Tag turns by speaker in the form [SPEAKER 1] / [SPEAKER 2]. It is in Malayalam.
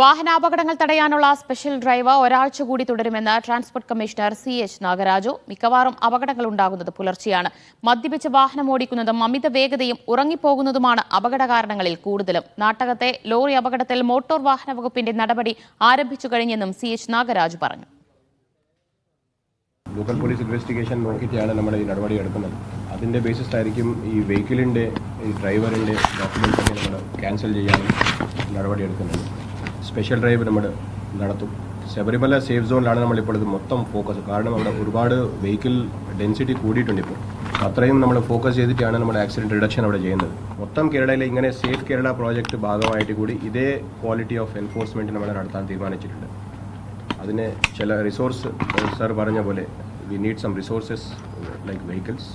[SPEAKER 1] വാഹനാപകടങ്ങൾ തടയാനുള്ള സ്പെഷ്യൽ ഡ്രൈവ് ഒരാഴ്ച കൂടി തുടരുമെന്ന് transport commissioner C H Nagaraju. മിക്കവാറും അപകടങ്ങൾ ഉണ്ടാകുന്നത് പുലർച്ചെയാണ്. മദ്യപിച്ച് വാഹനം ഓടിക്കുന്നതും അമിത വേഗതയും ഉറങ്ങിപ്പോകുന്നതുമാണ് അപകട കാരണങ്ങളിൽ കൂടുതലും. നാട്ടകത്തെ ലോറി അപകടത്തിൽ മോട്ടോർ വാഹന വകുപ്പിന്റെ നടപടി ആരംഭിച്ചു കഴിഞ്ഞെന്നും സി എച്ച് നാഗരാജു പറഞ്ഞു.
[SPEAKER 2] ലോക്കൽ പോലീസ് ഇൻവെസ്റ്റിഗേഷൻ നോക്കിയിട്ടാണ് നമ്മൾ ഈ നടപടി എടുക്കുന്നത്. അതിന്റെ ബേസിസിലായിരിക്കും ഈ വെഹിക്കിളിന്റെ ഈ ഡ്രൈവറിന്റെ ഡോക്യുമെന്റ്സ് ഒക്കെ നമ്മൾ ക്യാൻസൽ ചെയ്യാനും നടപടി എടുക്കുന്നത്. സ്പെഷ്യൽ ഡ്രൈവ് നമ്മൾ നടത്തും. ശബരിമല സേഫ് സോണിലാണ് നമ്മളിപ്പോൾ ഇത് മൊത്തം ഫോക്കസ് കാരണം അവിടെ ഒരുപാട് വെഹിക്കിൾ ഡെൻസിറ്റി കൂടിയിട്ടുണ്ട് ഇപ്പോൾ. അത്രയും നമ്മൾ ഫോക്കസ് ചെയ്തിട്ടാണ് നമ്മൾ ആക്സിഡന്റ് റിഡക്ഷൻ അവിടെ ചെയ്യുന്നത്. മൊത്തം കേരളയിലെ ഇങ്ങനെ സേഫ് കേരള പ്രോജക്റ്റ് ഭാഗമായിട്ട് കൂടി ഇതേ ക്വാളിറ്റി ഓഫ് എൻഫോഴ്സ്മെന്റ് നമ്മൾ നടത്താൻ തീരുമാനിച്ചിട്ടുണ്ട്. അതിന് ചില റിസോഴ്സ് സാർ പറഞ്ഞ പോലെ we need some resources like vehicles